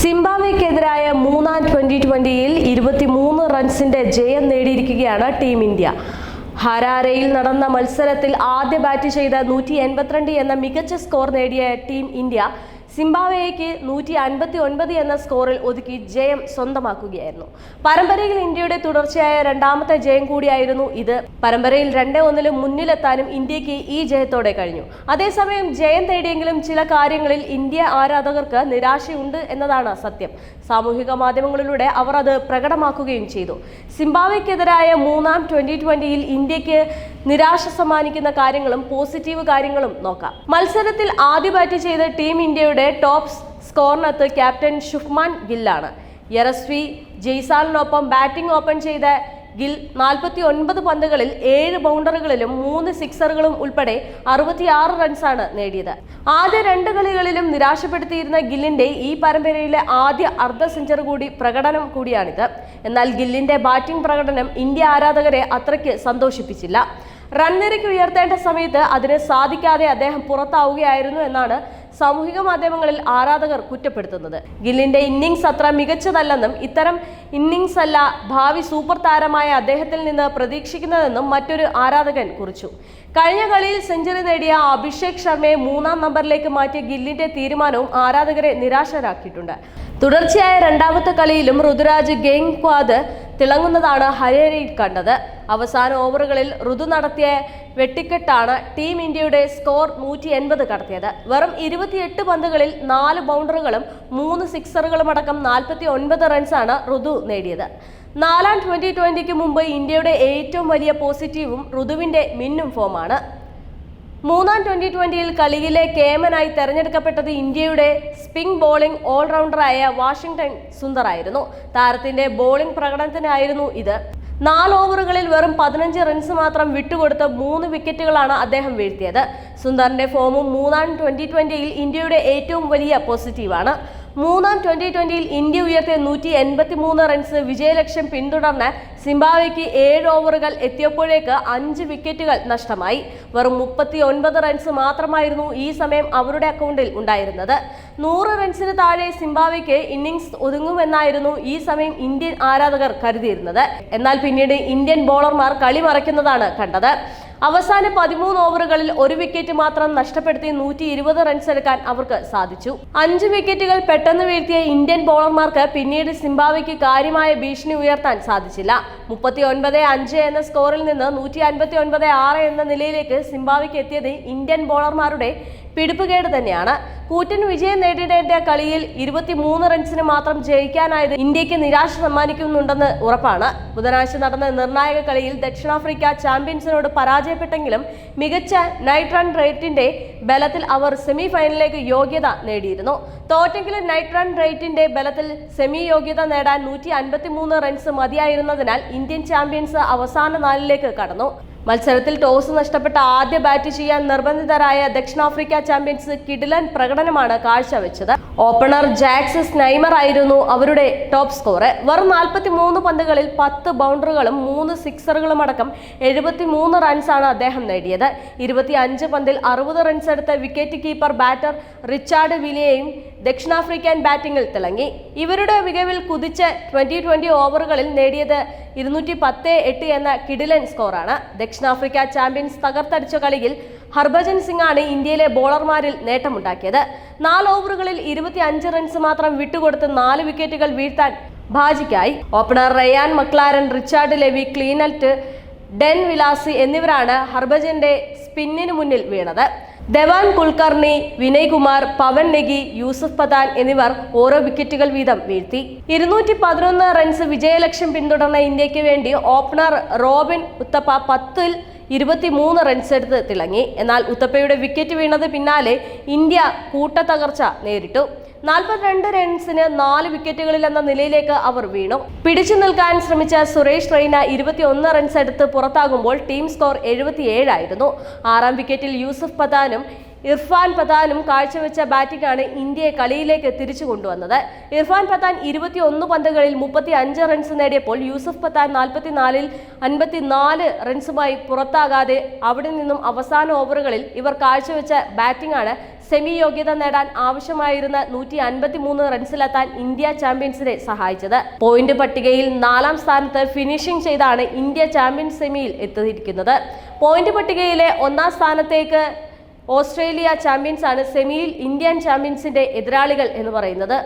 സിംബാബ്വെക്കെതിരായ മൂന്നാം ട്വന്റി ട്വന്റിയിൽ ഇരുപത്തിമൂന്ന് റൺസിന്റെ ജയം നേടിയിരിക്കുകയാണ് ടീം ഇന്ത്യ. ഹരാരയിൽ നടന്ന മത്സരത്തിൽ ആദ്യ ബാറ്റ് ചെയ്ത നൂറ്റി എൺപത്തിരണ്ട് എന്ന മികച്ച സ്കോർ നേടിയ ടീം ഇന്ത്യ സിംബാബ്വേക്ക് നൂറ്റി അൻപത്തി ഒൻപത് എന്ന സ്കോറിൽ ഒതുക്കി ജയം സ്വന്തമാക്കുകയായിരുന്നു. പരമ്പരയിൽ ഇന്ത്യയുടെ തുടർച്ചയായ രണ്ടാമത്തെ ജയം കൂടിയായിരുന്നു ഇത്. പരമ്പരയിൽ രണ്ടേ ഒന്നിലും മുന്നിലെത്താനും ഇന്ത്യയ്ക്ക് ഈ ജയത്തോടെ കഴിഞ്ഞു. അതേസമയം ജയം തേടിയെങ്കിലും ചില കാര്യങ്ങളിൽ ഇന്ത്യ ആരാധകർക്ക് നിരാശയുണ്ട് എന്നതാണ് സത്യം. സാമൂഹിക മാധ്യമങ്ങളിലൂടെ അവർ അത് പ്രകടമാക്കുകയും ചെയ്തു. സിംബാവയ്ക്കെതിരായ മൂന്നാം ട്വന്റി ട്വന്റിയിൽ ഇന്ത്യയ്ക്ക് നിരാശ സമ്മാനിക്കുന്ന കാര്യങ്ങളും പോസിറ്റീവ് കാര്യങ്ങളും നോക്കാം. മത്സരത്തിൽ ആദ്യ ബാറ്റ് ചെയ്ത ടീം ഇന്ത്യയുടെ ടോപ്പ് സ്കോറിനകത്ത് ക്യാപ്റ്റൻ ഷുഫ്മാൻ ഗില്ലാണ്. യരസ്വി ജയ്സാലിനൊപ്പം ബാറ്റിംഗ് ഓപ്പൺ ചെയ്ത ഗിൽ നാൽപ്പത്തി ഒൻപത് പന്തുകളിൽ ഏഴ് ബൗണ്ടറുകളിലും മൂന്ന് സിക്സറുകളും ഉൾപ്പെടെ അറുപത്തിയാറ് റൺസാണ് നേടിയത്. ആദ്യ രണ്ട് കളികളിലും നിരാശപ്പെടുത്തിയിരുന്ന ഗില്ലിന്റെ ഈ പരമ്പരയിലെ ആദ്യ അർദ്ധ സെഞ്ചറി കൂടി പ്രകടനം കൂടിയാണിത്. എന്നാൽ ഗില്ലിന്റെ ബാറ്റിംഗ് പ്രകടനം ഇന്ത്യ ആരാധകരെ അത്രയ്ക്ക് സന്തോഷിപ്പിച്ചില്ല. റൺ നിരക്ക് ഉയർത്തേണ്ട സമയത്ത് അതിന് സാധിക്കാതെ അദ്ദേഹം പുറത്താവുകയായിരുന്നു എന്നാണ് സാമൂഹിക മാധ്യമങ്ങളിൽ ആരാധകർ കുറ്റപ്പെടുത്തുന്നത്. ഗില്ലിന്റെ ഇന്നിംഗ്സ് അത്ര മികച്ചതല്ലെന്നും ഇത്തരം ഇന്നിംഗ്സ് അല്ല ഭാവി സൂപ്പർ താരമായ അദ്ദേഹത്തിൽ നിന്ന് പ്രതീക്ഷിക്കുന്നതെന്നും മറ്റൊരു ആരാധകൻ കുറിച്ചു. കഴിഞ്ഞ കളിയിൽ സെഞ്ചുറി നേടിയ അഭിഷേക് ശർമ്മയെ മൂന്നാം നമ്പറിലേക്ക് മാറ്റിയ ഗില്ലിന്റെ തീരുമാനവും ആരാധകരെ നിരാശരാക്കിയിട്ടുണ്ട്. തുടർച്ചയായ രണ്ടാമത്തെ കളിയിലും ഋതുരാജ് ഗെയിംക്വാദ് തിളങ്ങുന്നതാണ് ഹരേരയിൽ കണ്ടത്. അവസാന ഓവറുകളിൽ ഋതു നടത്തിയ വെട്ടിക്കെട്ടാണ് ടീം ഇന്ത്യയുടെ സ്കോർ നൂറ്റി എൺപത് കടത്തിയത്. വെറും ഇരുപത്തിയെട്ട് പന്തുകളിൽ നാല് ബൗണ്ടറുകളും മൂന്ന് സിക്സറുകളും അടക്കം നാൽപ്പത്തി ഒൻപത് റൺസാണ് ഋതു നേടിയത്. നാലാം ട്വന്റി ട്വന്റിക്ക് മുമ്പ് ഇന്ത്യയുടെ ഏറ്റവും വലിയ പോസിറ്റീവും ഋതുവിന്റെ മിന്നും ഫോമാണ്. മൂന്നാം ട്വന്റി ട്വന്റിയിൽ കളിയിലെ കേമനായി തെരഞ്ഞെടുക്കപ്പെട്ടത് ഇന്ത്യയുടെ സ്പിൻ ബോളിംഗ് ഓൾറൗണ്ടറായ വാഷിംഗ്ടൺ സുന്ദർ ആയിരുന്നു താരത്തിന്റെ ബോളിംഗ് പ്രകടനത്തിനായിരുന്നു ഇത്. നാല് ഓവറുകളിൽ വെറും പതിനഞ്ച് റൺസ് മാത്രം വിട്ടുകൊടുത്ത് മൂന്ന് വിക്കറ്റുകളാണ് അദ്ദേഹം വീഴ്ത്തിയത്. സുന്ദറിന്റെ ഫോമും മൂന്നാം ട്വന്റി ട്വന്റിയിൽ ഇന്ത്യയുടെ ഏറ്റവും വലിയ പോസിറ്റീവാണ്. മൂന്നാം ട്വന്റി ട്വന്റിയിൽ ഇന്ത്യ ഉയർത്തിയ നൂറ്റി എൺപത്തി മൂന്ന് റൺസ് വിജയലക്ഷ്യം പിന്തുടർന്ന് സിംബാബ്വെക്ക് ഏഴ് ഓവറുകൾ എത്തിയപ്പോഴേക്ക് അഞ്ച് വിക്കറ്റുകൾ നഷ്ടമായി. വെറും മുപ്പത്തി ഒൻപത് റൺസ് മാത്രമായിരുന്നു ഈ സമയം അവരുടെ അക്കൗണ്ടിൽ ഉണ്ടായിരുന്നത്. നൂറ് റൺസിന് താഴെ സിംബാബ്വെക്ക് ഇന്നിംഗ്സ് ഒതുങ്ങുമെന്നായിരുന്നു ഈ സമയം ഇന്ത്യൻ ആരാധകർ കരുതിയിരുന്നത്. എന്നാൽ പിന്നീട് ഇന്ത്യൻ ബോളർമാർ കളി മറയ്ക്കുന്നതാണ് കണ്ടത്. അവസാന പതിമൂന്ന് ഓവറുകളിൽ ഒരു വിക്കറ്റ് മാത്രം നഷ്ടപ്പെടുത്തി നൂറ്റി ഇരുപത് റൺസ് എടുക്കാൻ അവർക്ക് സാധിച്ചു. അഞ്ച് വിക്കറ്റുകൾ പെട്ടെന്ന് വീഴ്ത്തിയ ഇന്ത്യൻ ബോളർമാർക്ക് പിന്നീട് സിംബാബ്വെക്ക് കാര്യമായ ഭീഷണി ഉയർത്താൻ സാധിച്ചില്ല. മുപ്പത്തി ഒൻപത് അഞ്ച് എന്ന സ്കോറിൽ നിന്ന് നൂറ്റി അൻപത്തി ഒൻപത് ആറ് എന്ന നിലയിലേക്ക് സിംബാബ്വെക്ക് എത്തിയത് ഇന്ത്യൻ ബോളർമാരുടെ പിടിപ്പുകേട് തന്നെയാണ്. കൂറ്റൻ വിജയം നേടിയിടേണ്ട കളിയിൽ ഇരുപത്തിമൂന്ന് റൺസിന് മാത്രം ജയിക്കാനായത് ഇന്ത്യയ്ക്ക് നിരാശ സമ്മാനിക്കുന്നുണ്ടെന്ന് ഉറപ്പാണ്. ബുധനാഴ്ച നടന്ന നിർണായക കളിയിൽ ദക്ഷിണാഫ്രിക്ക ചാമ്പ്യൻസിനോട് പരാജയപ്പെട്ടെങ്കിലും മികച്ച നൈറ്റ് റൺ റേറ്റിന്റെ ബലത്തിൽ അവർ സെമി ഫൈനലിലേക്ക് യോഗ്യത നേടിയിരുന്നു. തോറ്റെങ്കിലും നൈറ്റ് റൺ റേറ്റിന്റെ ബലത്തിൽ സെമി യോഗ്യത നേടാൻ നൂറ്റി റൺസ് മതിയായിരുന്നതിനാൽ ഇന്ത്യൻ ചാമ്പ്യൻസ് അവസാന നാലിലേക്ക് കടന്നു. മത്സരത്തിൽ ടോസ് നഷ്ടപ്പെട്ട ആദ്യ ബാറ്റ് ചെയ്യാൻ നിർബന്ധിതരായ ദക്ഷിണാഫ്രിക്ക ചാമ്പ്യൻസ് കിഡിലൻ പ്രകടനമാണ് കാഴ്ചവെച്ചത്. ഓപ്പണർ ജാക്സ് സ്നൈമർ ആയിരുന്നു അവരുടെ ടോപ്പ് സ്കോറ് വെറും നാൽപ്പത്തി മൂന്ന് പന്തുകളിൽ പത്ത് ബൗണ്ടറുകളും മൂന്ന് സിക്സറുകളും അടക്കം എഴുപത്തി മൂന്ന് റൺസാണ് അദ്ദേഹം നേടിയത്. ഇരുപത്തി അഞ്ച് പന്തിൽ അറുപത് റൺസ് എടുത്ത വിക്കറ്റ് കീപ്പർ ബാറ്റർ റിച്ചാർഡ് വിലിയയും ദക്ഷിണാഫ്രിക്കൻ ബാറ്റിംഗിൽ തിളങ്ങി. ഇവരുടെ മികവിൽ കുതിച്ച് ട്വന്റി ട്വന്റി ഓവറുകളിൽ നേടിയത് ഇരുന്നൂറ്റി പത്ത് എട്ട് എന്ന കിഡിലൻ സ്കോറാണ്. ദക്ഷിണാഫ്രിക്ക ചാമ്പ്യൻസ് തകർത്തടിച്ച കളിയിൽ ഹർഭജൻ സിംഗ് ആണ് ഇന്ത്യയിലെ ബോളർമാരിൽ നേട്ടമുണ്ടാക്കിയത്. നാല് ഓവറുകളിൽ ഇരുപത്തി അഞ്ച് റൺസ് മാത്രം വിട്ടുകൊടുത്ത് നാല് വിക്കറ്റുകൾ വീഴ്ത്താൻ ഭാജിക്കായി. Opener Ryan McLaren Richard Levy ക്ലീനൽറ്റ് ഡെൻ വിലാസി എന്നിവരാണ് ഹർഭജന്റെ സ്പിന്നിന് മുന്നിൽ വീണത്. ധവാൻ കുൽക്കർണി വിനയ്കുമാർ പവൻ നെഗി യൂസഫ് പതാൻ എന്നിവർ ഓരോ വിക്കറ്റുകൾ വീതം വീഴ്ത്തി. ഇരുന്നൂറ്റി പതിനൊന്ന് റൺസ് വിജയലക്ഷ്യം പിന്തുടർന്ന ഇന്ത്യയ്ക്ക് വേണ്ടി ഓപ്പണർ റോബിൻ ഉത്തപ്പ പത്തിൽ ഇരുപത്തിമൂന്ന് റൺസ് എടുത്ത് തിളങ്ങി. എന്നാൽ ഉത്തപ്പയുടെ വിക്കറ്റ് വീണത് പിന്നാലെ ഇന്ത്യ കൂട്ടത്തകർച്ച നേരിട്ടു. നാൽപ്പത്തിരണ്ട് റൺസിന് നാല് വിക്കറ്റുകളിൽ എന്ന നിലയിലേക്ക് അവർ വീണു. പിടിച്ചു നിൽക്കാൻ ശ്രമിച്ച സുരേഷ് റെയ്ന ഇരുപത്തിയൊന്ന് റൺസ് എടുത്ത് പുറത്താകുമ്പോൾ ടീം സ്കോർ എഴുപത്തിയേഴായിരുന്നു. ആറാം വിക്കറ്റിൽ യൂസഫ് പതാനും ഇർഫാൻ പതാനും കാഴ്ചവെച്ച ബാറ്റിംഗാണ് ഇന്ത്യയെ കളിയിലേക്ക് തിരിച്ചു കൊണ്ടുവന്നത്. ഇർഫാൻ പത്താൻ ഇരുപത്തിയൊന്ന് പന്തുകളിൽ മുപ്പത്തി അഞ്ച് റൺസ് നേടിയപ്പോൾ യൂസഫ് പത്താൻ നാൽപ്പത്തിനാലിൽ അൻപത്തിനാല് റൺസുമായി പുറത്താകാതെ അവിടെ നിന്നും അവസാന ഓവറുകളിൽ ഇവർ കാഴ്ചവെച്ച ബാറ്റിംഗാണ് സെമി യോഗ്യത നേടാൻ ആവശ്യമായിരുന്ന നൂറ്റി അൻപത്തി മൂന്ന് റൺസിലെത്താൻ ഇന്ത്യ ചാമ്പ്യൻസിനെ സഹായിച്ചത്. പോയിന്റ് പട്ടികയിൽ നാലാം സ്ഥാനത്ത് ഫിനിഷിംഗ് ചെയ്താണ് ഇന്ത്യ ചാമ്പ്യൻസ് സെമിയിൽ എത്തിയിരിക്കുന്നത്. പോയിന്റ് പട്ടികയിലെ ഒന്നാം സ്ഥാനത്തേക്ക് ഓസ്ട്രേലിയ ചാമ്പ്യൻസ് ആണ് സെമിയിൽ ഇന്ത്യൻ ചാമ്പ്യൻസിന്റെ എതിരാളികൾ എന്ന് പറയുന്നത്.